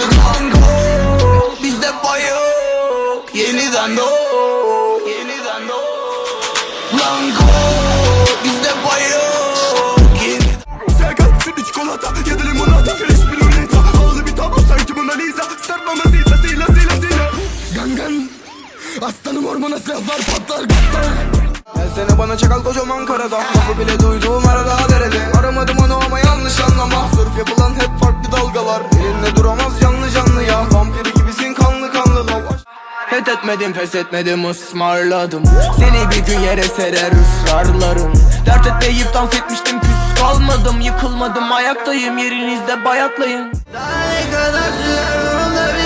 yapıştır mango. Bizde pay yok. Yeniden doğ Yeniden doğ. Blanco Bizde pay yok. Yeniden Serkan çikolata ya da limonata Fresh bir lolita Havalı bir tablo sanki Mona Lisa Start mamasıyla sıyla sıyla sıyla Gangan Aslanım ormana silahlar patlar patlar. Gelsene bana çakal kocaman karada. Lafı bile duyduğum arada derede. Aramadım onu ama yanlış anlama. Sırf yapılan hep farklı dalgalar. Elinde duramaz Fethetmedim pes etmedim ısmarladım. Seni bir gün yere serer ısrarlarım. Dert etmeyip dans etmiştim küs kalmadım. Yıkılmadım ayaktayım yerinizde bayatlayın. Daha ne kadar sürer sonunda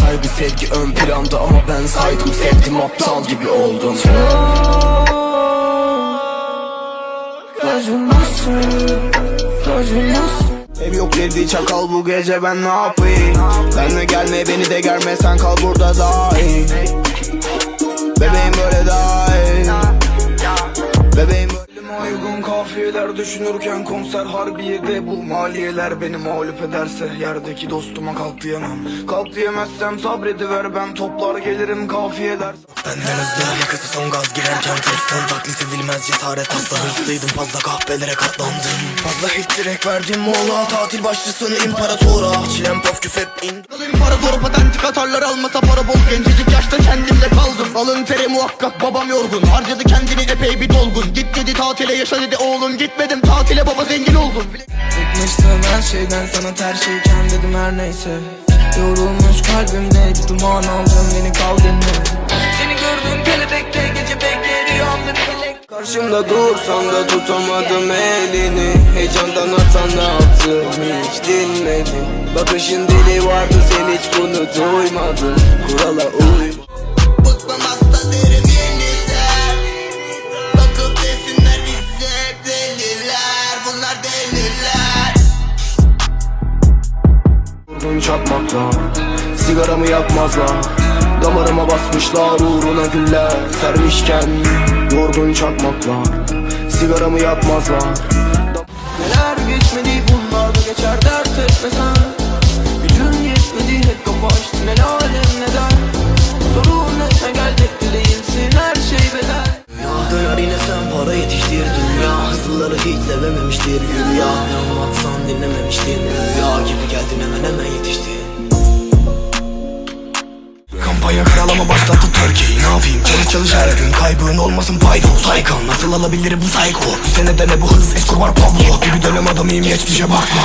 Saygı sevgi ön planda ama ben saydım sevdim aptal gibi oldum Ev yok dedi çakal bu gece ben ne yapayım? Benle gelme beni de germe sen kal burada daha iyi Bebeğim böyle daha iyi kafiyeler düşünürken konser harbiyede bu maliyeler beni mağlup ederse yerdeki dostuma kalk diyemem. Kalk diyemezsem sabrediver ben toplar gelirim kafiyeler Benden hızlı yakası son gaz girerken tırstın Taklit edilmez cesaret asla. Hırslıydım Fazla kahvelere katlandım. Fazla hit direkt verdim mola Tatil başlasın imparatora. Çilem pof küfep in İmparator patentik atarlar almasa para bol. Gencecik yaşta kendimle kaldım. Alın teri muhakkak babam yorgun. Harcadı kendini epey bir dolgun. Git dedi tatile yaşa dedi oğlum Gitmedim tatile baba zengin oldum. Bıkmıştım her şeyden sana her şeyken dedim her neyse. Yorulmuş kalbimde bir duman aldım beni kal dinle Seni gördüm kelebekte gece bekle rüyamda Karşımda dursan da tutamadım elini. Heyecandan atan ne yaptım hiç dinmedin Bakışın dili vardı sen hiç bunu duymadın. Kurala uyma çakmakla Sigaramı yakmazlar. Damarıma basmışlar uğruna güller Sermişken yorgun çakmakla Sigaramı yakmazlar. Neler geçmedi bunlar da geçer dert etmesen. Gücün yetmedi hep kafa açtın el alem ne der? Sorun etme gel tek dileğimsin her şey bedel. Ya döner yine sen para yetiştir dünya. Hızlıları hiç sevememiştir güya Anlatsan dinlememiştin. Rüya Gibi geldin hemen hemen yetiştin. Kampanya karalama başlattı Türkiye'yi. Ne yapayım? Çalış çalış her gün Kaybın olmasın paydo. Saykan nasıl alabilir bu psycho? Bu senede ne bu hız? Eskur var Pablo. Gibi dönem adamıyım geçmişe bakma